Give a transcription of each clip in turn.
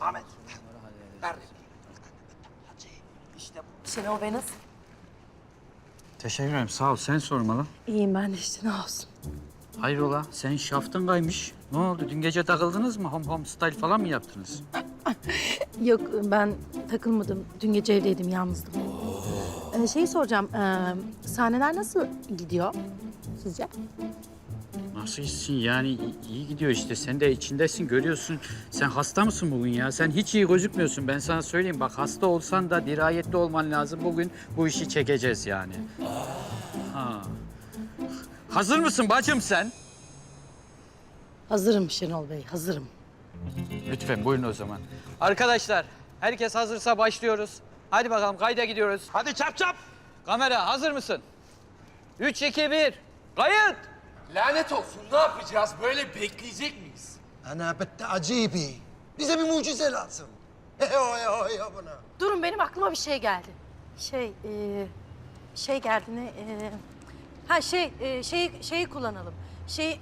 Ahmet. Ver. İşte bu. Şenol Bey nasıl? Teşekkür ederim. Sağ ol. Sen sormalı. İyiyim ben de işte ne olsun. Hayrola? Senin şaftın kaymış. Ne oldu? Dün gece takıldınız mı? Home home style falan mı yaptınız? Yok ben takılmadım. Dün gece evdeydim yalnızdım. Ee, şeyi soracağım. ee, sahneler nasıl gidiyor sizce? Nasıl yani? İyi gidiyor işte. Sen de içindesin, görüyorsun. Sen hasta mısın bugün ya? Sen hiç iyi gözükmüyorsun. Ben sana söyleyeyim. Bak hasta olsan da dirayetli olman lazım. Bugün bu işi çekeceğiz yani. Ha. Hazır mısın bacım sen? Hazırım Şenol Bey, hazırım. Lütfen buyurun o zaman. Arkadaşlar, herkes hazırsa başlıyoruz. Hadi bakalım kayda gidiyoruz. Hadi çap çap. Kamera hazır mısın? Üç, iki, bir. Kayıt! Lanet olsun ne yapacağız? Böyle bekleyecek miyiz? Ana bitti acibi. Bize bir mucize lazım. Heyo heyo heyo buna. Durun benim aklıma bir şey geldi. Şey, ee, şey geldi ne? ee, ha şey, ee, şeyi, şeyi kullanalım. Şey,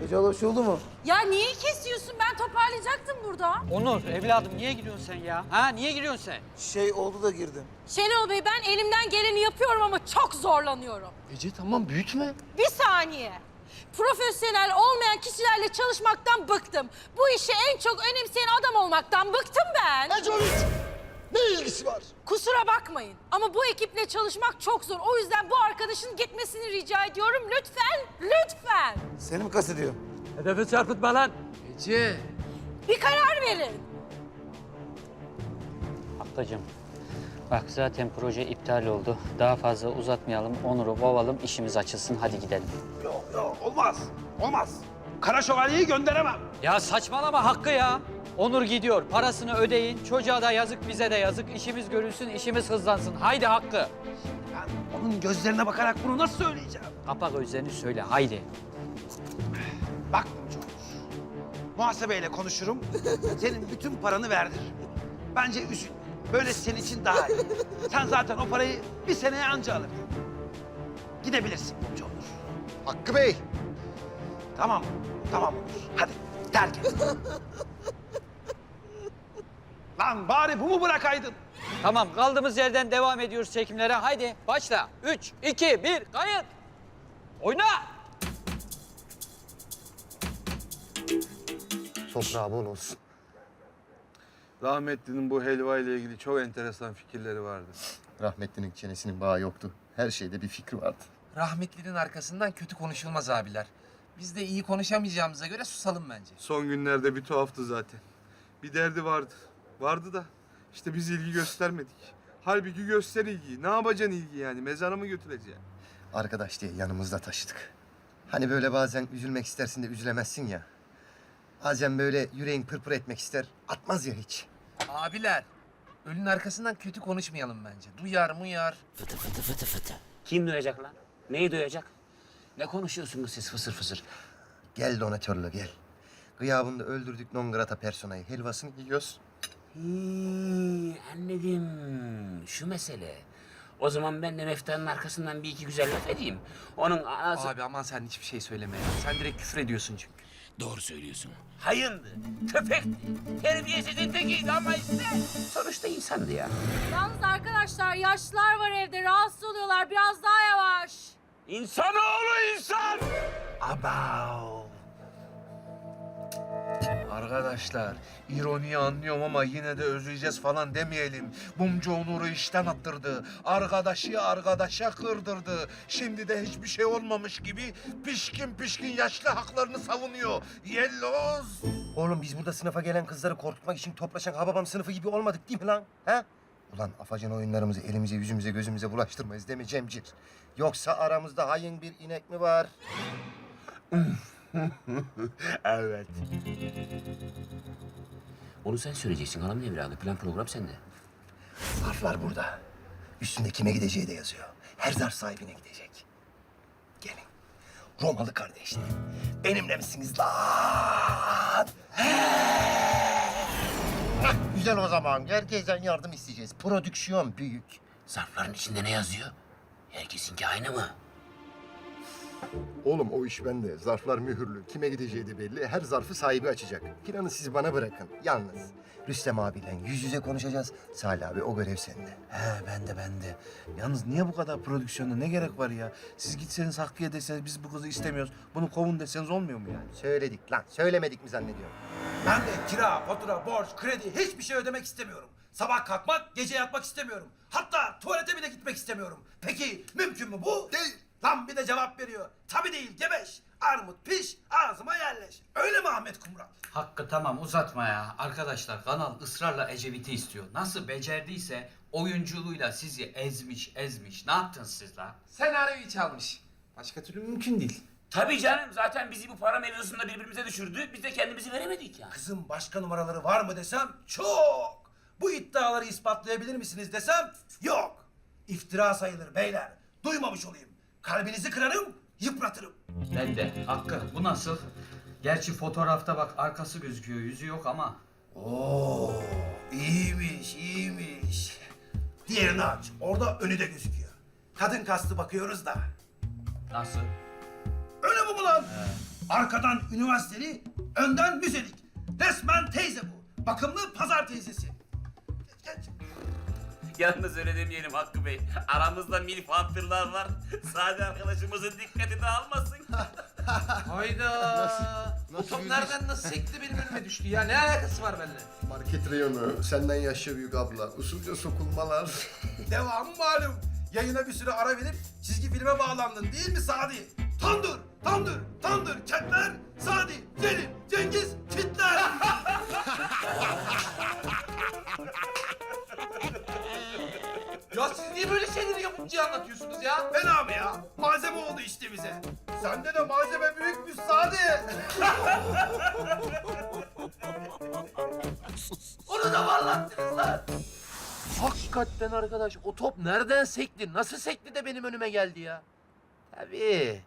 Gece oldu mu? ya niye kesiyorsun? Ben toparlayacaktım burada. Onur, evladım niye giriyorsun sen ya? Ha, niye giriyorsun sen? Şey oldu da girdim. Şenol Bey ben elimden geleni yapıyorum ama çok zorlanıyorum. Ece tamam büyütme. Bir saniye. Profesyonel olmayan kişilerle çalışmaktan bıktım. Bu işi en çok önemseyen adam olmaktan bıktım ben. Ecevit! Ne ilgisi var? Kusura bakmayın ama bu ekiple çalışmak çok zor. O yüzden bu arkadaşın gitmesini rica ediyorum. Lütfen, lütfen. Seni mi kastediyor? Hedefe çarpıtma lan. Ece. Bir karar verin. Ablacığım, bak zaten proje iptal oldu. Daha fazla uzatmayalım, Onur'u kovalım, işimiz açılsın. Hadi gidelim. Yok yok olmaz. Olmaz. Kara şövalyeyi gönderemem. Ya saçmalama Hakkı ya. Onur gidiyor, parasını ödeyin. Çocuğa da yazık, bize de yazık. İşimiz görülsün, işimiz hızlansın. Haydi Hakkı. Ben onun gözlerine bakarak bunu nasıl söyleyeceğim? Kapak gözlerini söyle, haydi. Bak Mumcu Onur. Muhasebeyle konuşurum. Senin bütün paranı verdiririm. Bence üzülme. Böyle senin için daha iyi. Sen zaten o parayı bir seneye anca alırdın. Gidebilirsin Mumcu Onur. Hakkı Bey. Tamam, tamam Onur. Hadi terk et. Lan bari bu mu bırakaydın? Tamam, kaldığımız yerden devam ediyoruz çekimlere. Haydi başla. Üç, iki, bir, kayıt. Oyna. Toprağı bol olsun. Rahmetlinin bu helva ile ilgili çok enteresan fikirleri vardı. Rahmetlinin çenesinin bağı yoktu. Her şeyde bir fikri vardı. Rahmetlinin arkasından kötü konuşulmaz abiler. Biz de iyi konuşamayacağımıza göre susalım bence. Son günlerde bir tuhaftı zaten. Bir derdi vardı. Vardı da işte biz ilgi göstermedik. Halbuki göster ilgiyi. Ne yapacaksın ilgi yani? Mezara mı götüreceksin? Arkadaş diye yanımızda taşıdık. Hani böyle bazen üzülmek istersin de üzülemezsin ya. Bazen böyle yüreğin pırpır etmek ister, atmaz ya hiç. Abiler, ölünün arkasından kötü konuşmayalım bence. Duyar muyar. Fıtı fıtı fıtı fıtı. Kim duyacak lan? Neyi duyacak? Ne konuşuyorsunuz siz fısır fısır? Gel donatörlü gel. Gıyabında öldürdük non grata personayı. Helvasını yiyoruz. Hmm, anladım. Şu mesele. O zaman ben de Meftan'ın arkasından bir iki güzel laf edeyim. Onun ağzı... Abi aman sen hiçbir şey söyleme ya. Sen direkt küfür ediyorsun çünkü. Doğru söylüyorsun. Hayındı, köpekti, terbiyesizin tekiydi ama işte sonuçta insandı ya. Yalnız arkadaşlar yaşlılar var evde rahatsız oluyorlar. Biraz daha yavaş. İnsanoğlu insan! Abav. Arkadaşlar, ironiyi anlıyorum ama yine de özleyeceğiz falan demeyelim. Mumcu Onur'u işten attırdı. Arkadaşı arkadaşa kırdırdı. Şimdi de hiçbir şey olmamış gibi pişkin pişkin yaşlı haklarını savunuyor. Yelloz. Oğlum biz burada sınıfa gelen kızları korkutmak için toplaşan hababam sınıfı gibi olmadık değil mi lan? Ha? Ulan afacan oyunlarımızı elimize, yüzümüze, gözümüze bulaştırmayız değil mi Cemcir? Yoksa aramızda hayın bir inek mi var? Evet. Onu sen söyleyeceksin hanım evladı. Plan program sende. Zarflar burada. Üstünde kime gideceği de yazıyor. Her zarf sahibine gidecek. Gelin. Romalı kardeşler. Benimle misiniz lan? Güzel o zaman. Herkesten yardım isteyeceğiz. Prodüksiyon büyük. Zarfların içinde ne yazıyor? Herkesinki aynı mı? Oğlum o iş bende. Zarflar mühürlü. Kime gideceği de belli. Her zarfı sahibi açacak. Planı siz bana bırakın. Yalnız Rüstem abiyle yüz yüze konuşacağız. Salih abi o görev sende. He ben de ben de. Yalnız niye bu kadar prodüksiyona ne gerek var ya? Siz gitseniz Hakkı'ya deseniz biz bu kızı istemiyoruz. Bunu kovun deseniz olmuyor mu yani? Söyledik lan. Söylemedik mi zannediyorum? Ben de kira, fatura, borç, kredi hiçbir şey ödemek istemiyorum. Sabah kalkmak, gece yatmak istemiyorum. Hatta tuvalete bile gitmek istemiyorum. Peki mümkün mü bu? Değil. Lan bir de cevap veriyor. Tabii değil gebeş. Armut piş, ağzıma yerleş. Öyle mi Ahmet Kumral? Hakkı tamam uzatma ya. Arkadaşlar kanal ısrarla Ecevit'i istiyor. Nasıl becerdiyse oyunculuğuyla sizi ezmiş ezmiş. Ne yaptınız siz la? Senaryoyu çalmış. Başka türlü mümkün değil. Tabii canım zaten bizi bu para mevzusunda birbirimize düşürdü. Biz de kendimizi veremedik ya. Kızım başka numaraları var mı desem çok. Bu iddiaları ispatlayabilir misiniz desem yok. İftira sayılır beyler. Duymamış olayım. Kalbinizi kırarım, yıpratırım. Ben de. Hakkı bu nasıl? Gerçi fotoğrafta bak arkası gözüküyor yüzü yok ama. Oo, iyiymiş, iyiymiş. Diğerini aç. Orada önü de gözüküyor. Kadın kastı bakıyoruz da. Nasıl? Öyle bu lan? Arkadan üniversiteli, önden müzelik. Resmen teyze bu. Bakımlı pazar teyzesi. Geç, geç. Yalnız öyle demeyelim Hakkı Bey. Aramızda milf hantırlar var. Sade arkadaşımızın dikkatini almasın. Hayda. Bu top nereden nasıl sekti benim önüme düştü ya? Ne alakası var benimle? Market reyonu, senden yaşça büyük abla, usulca sokulmalar. Devamı malum. Yayına bir süre ara verip çizgi filme bağlandın değil mi Sadi? Tandır, tandır, tandır, ketler, Sadi, Celil, Cengiz, yapımcıya anlatıyorsunuz ya? Fena mı ya? Malzeme oldu işte bize. Sende de malzeme büyükmüş Sadi. Onu da mı anlattınız lan? Hakikaten arkadaş o top nereden sekti? Nasıl sekti de benim önüme geldi ya? Tabii.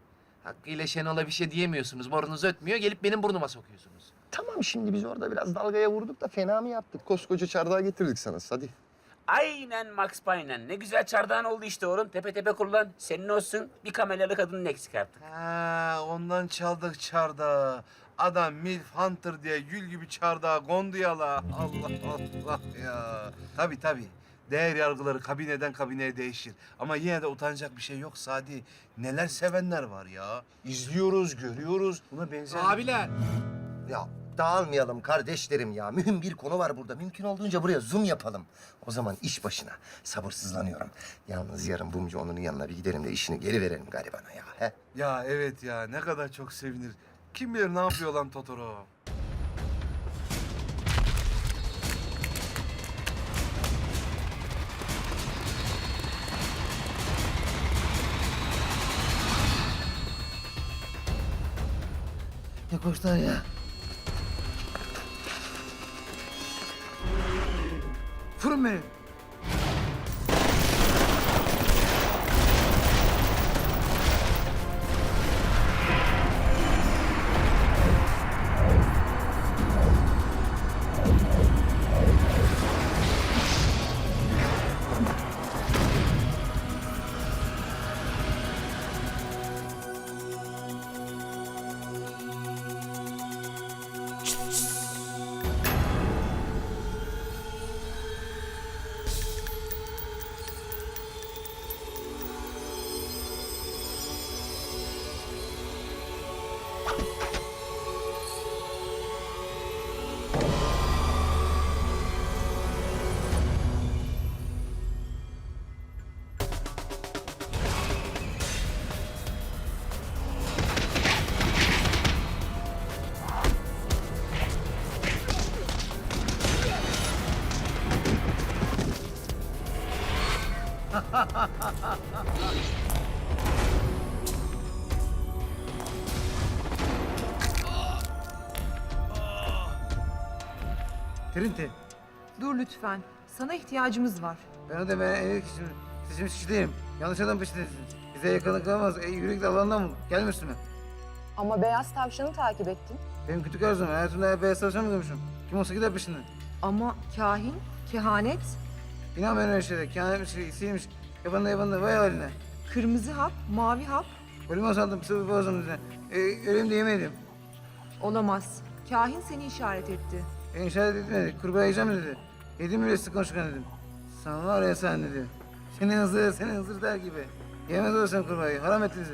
Hakkı ile Şenol'a bir şey diyemiyorsunuz. Borunuz ötmüyor. Gelip benim burnuma sokuyorsunuz. Tamam şimdi biz orada biraz dalgaya vurduk da fena mı yaptık? Koskoca çardağı getirdik sana. Hadi. Aynen Max Payne'en. Ne güzel çardağın oldu işte oğlum. Tepe tepe kullan. Senin olsun. Bir kameralı kadının eksik artık. Ha, ondan çaldık çardağı. Adam Milf Hunter diye gül gibi çardağa kondu ya la. Allah Allah ya. Tabii tabii. Değer yargıları kabineden kabineye değişir. Ama yine de utanacak bir şey yok Sadi. Neler sevenler var ya. İzliyoruz, görüyoruz. Buna benzer... Abiler. Ya dağılmayalım kardeşlerim ya. Mühim bir konu var burada. Mümkün olduğunca buraya zoom yapalım. O zaman iş başına. Sabırsızlanıyorum. Yalnız yarın Bumcu onun yanına bir gidelim de işini geri verelim garibana ya. He? Ya evet ya ne kadar çok sevinir. Kim bilir ne yapıyor lan Totoro. Ne koşlar ya? Fırın beni. Trinti, Dur lütfen. Sana ihtiyacımız var. ben de ben ev kişiyim. Seçim kişiyim. Yanlış adam peşindesiniz. Bize yakınlık kalmaz. E, yürek de Allah'ından bul. Gelme üstüme. Ama beyaz tavşanı takip ettin. Benim kötü arzum. Hayatımda hep beyaz çalışan mı görmüşüm? Kim olsa gider peşinden. Ama kahin, kehanet, İnan ben öyle şeylere. Kehanetmiş, iyisiymiş. Yaban da yaban da vay haline. kırmızı hap, mavi hap, Koluma saldım sıvı boğazım dedi. E, öleyim de yemedim. Olamaz. Kahin seni işaret etti. E, işaret etmedi. Kurbağa yiyeceğim dedi. Yedim bile sık konuşkan dedim. Sen var ya sen dedi. Seni hızır, seni hızır der gibi. Yemez olsan kurbağayı. Haram ettiniz.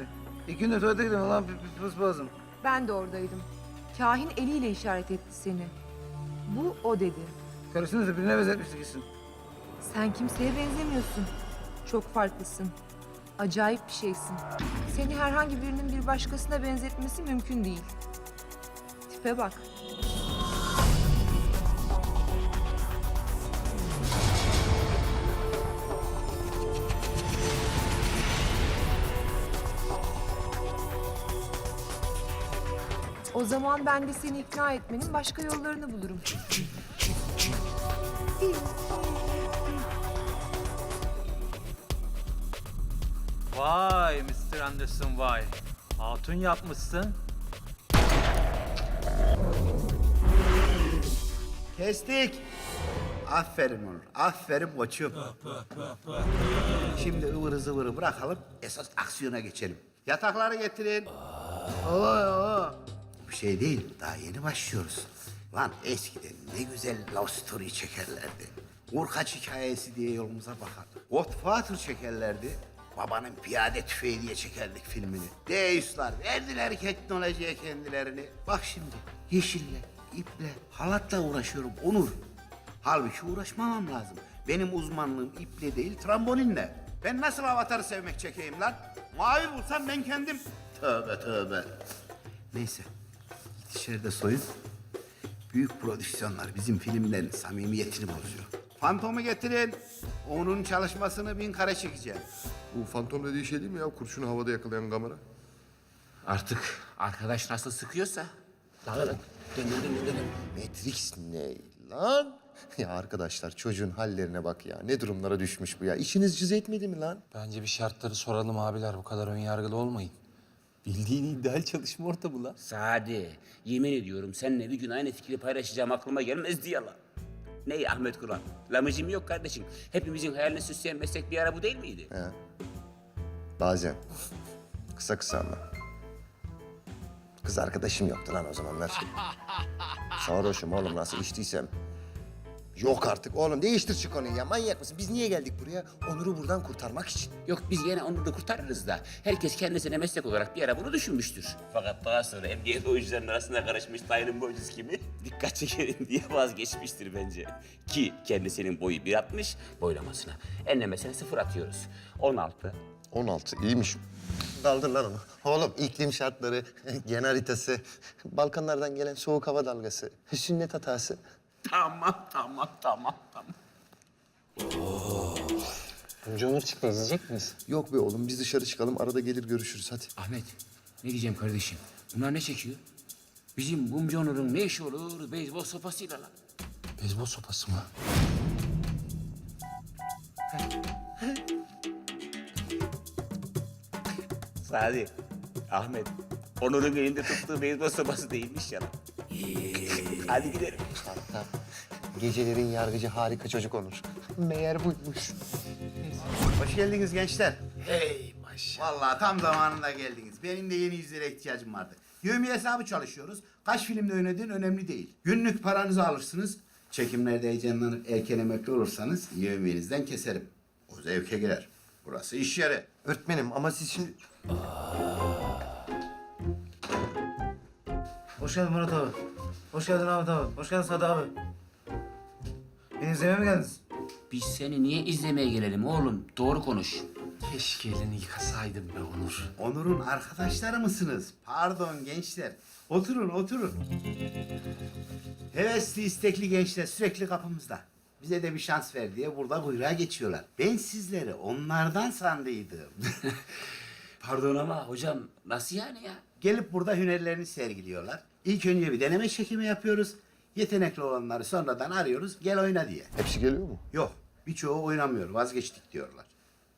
İki günde tuvalete gidiyorum. Ulan pis pis pis boğazım. Ben de oradaydım. Kahin eliyle işaret etti seni. Bu o dedi. Karısını da birine benzetmiştik gitsin. Sen kimseye benzemiyorsun. Çok farklısın. Acayip bir şeysin. Seni herhangi birinin bir başkasına benzetmesi mümkün değil. Tipe bak. O zaman ben de seni ikna etmenin başka yollarını bulurum. Vay Mr. Anderson vay. Hatun yapmışsın. Kestik. Aferin Onur. Aferin koçum. Şimdi ıvırı zıvırı bırakalım. Esas aksiyona geçelim. Yatakları getirin. Allah Allah. Bir şey değil. Daha yeni başlıyoruz. Lan eskiden ne güzel love story çekerlerdi. Urkaç hikayesi diye yolumuza bakardık. Godfather çekerlerdi. Babanın piyade tüfeği diye çekerdik filmini. Deuslar verdiler teknolojiye kendilerini. Bak şimdi yeşille, iple, halatla uğraşıyorum Onur. Halbuki uğraşmamam lazım. Benim uzmanlığım iple değil trambolinle. Ben nasıl avatarı sevmek çekeyim lan? Mavi bulsam ben kendim. Tövbe tövbe. Neyse. İçeride soyun. Büyük prodüksiyonlar bizim filmlerin samimiyetini bozuyor. Fantomu getirin. Onun çalışmasını bin kare çekeceğim. Bu fantom dediği şey değil mi ya? Kurşunu havada yakalayan kamera. Artık arkadaş nasıl sıkıyorsa. Dağılın. Dönün dönün dönün. Matrix ne lan? Ya arkadaşlar çocuğun hallerine bak ya. Ne durumlara düşmüş bu ya. İşiniz cız etmedi mi lan? Bence bir şartları soralım abiler. Bu kadar önyargılı olmayın. Bildiğin ideal çalışma ortamı lan. Sade. Yemin ediyorum seninle bir gün aynı fikri paylaşacağım aklıma gelmezdi ya lan. Ney Ahmet Kur'an? Lamıcım yok kardeşim. Hepimizin hayalini süsleyen meslek bir ara bu değil miydi? He. Bazen. Kısa kısa ama. Kız arkadaşım yoktu lan o zamanlar. Sarhoşum oğlum nasıl içtiysem. Yok artık oğlum değiştir şu konuyu ya. Manyak mısın? Biz niye geldik buraya? Onur'u buradan kurtarmak için. Yok biz yine onu da kurtarırız da. Herkes kendisine meslek olarak bir ara bunu düşünmüştür. Fakat daha sonra emniyet oyuncuların arasına karışmış Taylan Boycuz kimi dikkat çekelim diye vazgeçmiştir bence. Ki kendisinin boyu 1.60 boylamasına. Enlemesine sıfır atıyoruz. 16. 16 iyiymiş. Daldır lan onu. Oğlum iklim şartları, gen haritası, Balkanlardan gelen soğuk hava dalgası, sünnet hatası. Tamam tamam tamam tamam. Onur çıktı izleyecek miyiz? Yok be oğlum biz dışarı çıkalım arada gelir görüşürüz hadi. Ahmet ne diyeceğim kardeşim? Bunlar ne çekiyor? Bizim Bumcu Onur'un ne işi olur beyzbol sopasıyla lan? Beyzbol sopası mı? Sadi, Ahmet. Onur'un elinde tuttuğu beyzbol sopası değilmiş ya lan. Hadi gidelim. Gecelerin yargıcı harika çocuk olur. Meğer buymuş. Hoş geldiniz gençler. Hey maşallah. Vallahi tam zamanında geldiniz. Benim de yeni yüzlere ihtiyacım vardı. Yövmi hesabı çalışıyoruz. Kaç filmde oynadığın önemli değil. Günlük paranızı alırsınız. Çekimlerde heyecanlanıp erken emekli olursanız yövmiyenizden keserim. O zevke girer. Burası iş yeri. Öğretmenim ama siz şimdi... Hoş geldin Murat abi. Hoş geldin Ahmet abi. Hoş geldin Sadı abi. Beni izlemeye mi geldiniz? Biz seni niye izlemeye gelelim oğlum? Doğru konuş. Keşke elini yıkasaydım be Onur. Onur'un arkadaşları mısınız? Pardon gençler. Oturun, oturun. Hevesli, istekli gençler sürekli kapımızda. Bize de bir şans ver diye burada kuyruğa geçiyorlar. Ben sizleri onlardan sandıydım. Pardon ama hocam nasıl yani ya? Gelip burada hünerlerini sergiliyorlar. İlk önce bir deneme çekimi yapıyoruz. Yetenekli olanları sonradan arıyoruz. Gel oyna diye. Hepsi geliyor mu? Yok, birçoğu oynamıyor. Vazgeçtik diyorlar.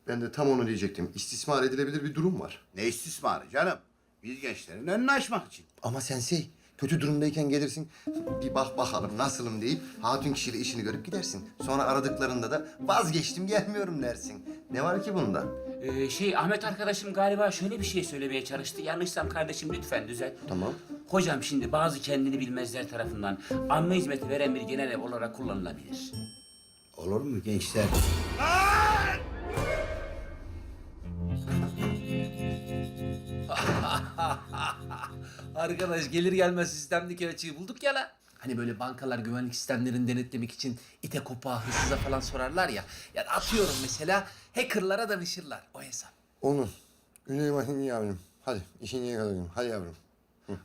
Ben de tam onu diyecektim. İstismar edilebilir bir durum var. Ne istismarı canım? Biz gençlerin önünü açmak için. Ama sensei kötü durumdayken gelirsin bir bak bakalım nasılım deyip hatun kişiyle işini görüp gidersin. Sonra aradıklarında da vazgeçtim gelmiyorum dersin. Ne var ki bunda? Ee, şey Ahmet arkadaşım galiba şöyle bir şey söylemeye çalıştı. Yanlışsam kardeşim lütfen düzelt. Tamam. Hocam şimdi bazı kendini bilmezler tarafından amme hizmeti veren bir genel ev olarak kullanılabilir. Olur mu gençler? Arkadaş gelir gelmez sistemdeki açığı bulduk ya la. Hani böyle bankalar güvenlik sistemlerini denetlemek için ite kopağa hırsıza falan sorarlar ya. Ya atıyorum mesela hackerlara danışırlar o hesap. Onur. Güney bakın yavrum. Hadi işini yakalayalım. Hadi yavrum.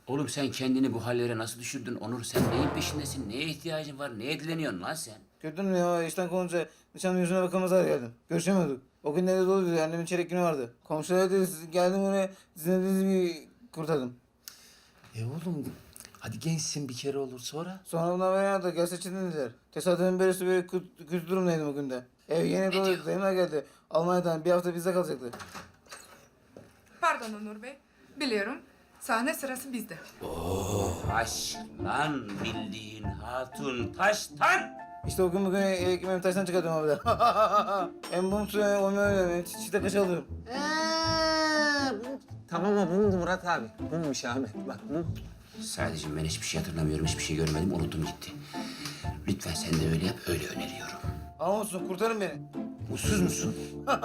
Oğlum sen kendini bu hallere nasıl düşürdün Onur? Sen neyin peşindesin? Neye ihtiyacın var? Neye dileniyorsun lan sen? Gördün mü ya işten kovunca nişanlı yüzüne bakamaz hale geldim. Görüşemiyorduk. O gün nerede doluydu annemin çeyrek günü vardı. Komşular dedi geldim oraya sizin dediğiniz gibi kurtardım. E oğlum hadi gençsin bir kere olur sonra. Sonra beni aradı gel seçildin dediler. Tesadüfen böylesi böyle kötü, durumdaydım o günde. Ev yeni doluydu dayımlar geldi. Almanya'dan bir hafta bizde kalacaktı. Pardon Onur Bey. Biliyorum. Sahne sırası bizde. Taş lan bildiğin hatun taştan. İşte o gün bugün ekmeğimi taştan çıkartıyorum abi de. Hem bum suyu hem öyle çiçekte kaç alıyorum. Tamam ama mumdu Murat abi. Mummuş Ahmet. Bak mum. Sadece ben hiçbir şey hatırlamıyorum, hiçbir şey görmedim, unuttum gitti. Lütfen sen de öyle yap, öyle öneriyorum. Ama olsun kurtarın beni. Mutsuz musun?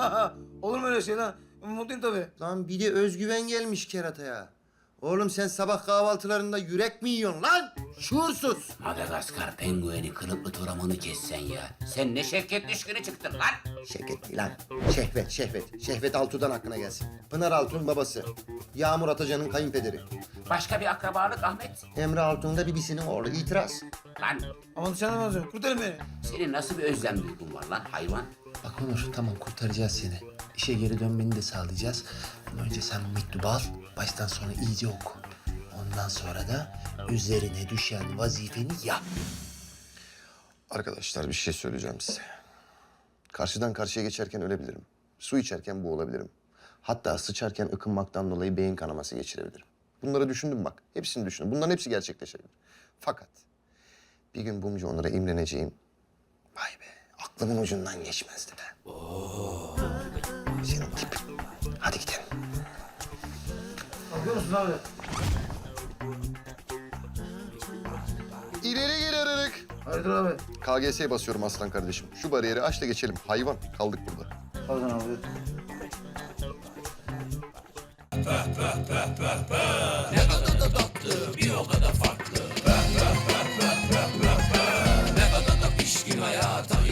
Olur mu öyle şey lan? Mutluyum tabii. Lan bir de özgüven gelmiş kerataya. Oğlum sen sabah kahvaltılarında yürek mi yiyorsun lan? Şuursuz. Madagaskar pengueni kılıklı toramanı kessen ya. Sen ne şevket düşkünü çıktın lan. Şevket değil lan. Şehvet, Şehvet. Şehvet Altun'dan aklına gelsin. Pınar Altun babası. Yağmur Atacan'ın kayınpederi. Başka bir akrabalık Ahmet. Emre Altun da bibisinin oğlu. İtiraz. Lan Ama dışarıdan alacağım. Kurtarın beni. senin nasıl bir özlem duygun var lan hayvan? Bak Onur tamam kurtaracağız seni. İşe geri dönmeni de sağlayacağız. Ama önce sen bu mektubu al. Baştan sona iyice oku. Ondan sonra da üzerine düşen vazifeni yap. Arkadaşlar bir şey söyleyeceğim size. Karşıdan karşıya geçerken ölebilirim. Su içerken boğulabilirim. Hatta sıçarken ıkınmaktan dolayı beyin kanaması geçirebilirim. Bunları düşündüm bak. Hepsini düşündüm. Bunların hepsi gerçekleşebilir. Fakat bir gün Bumcu Onur'a imreneceğim. Vay be aklımın ucundan geçmezdi be. Tip. Hadi gidelim. Bakıyor musun abi? İleri geri ararak. Hayırdır abi? KGS'ye basıyorum aslan kardeşim. Şu bariyeri aç da geçelim. Hayvan kaldık burada. Pardon abi. Ne kadar da tatlı, bir o kadar farklı. Ne kadar da pişkin hayata.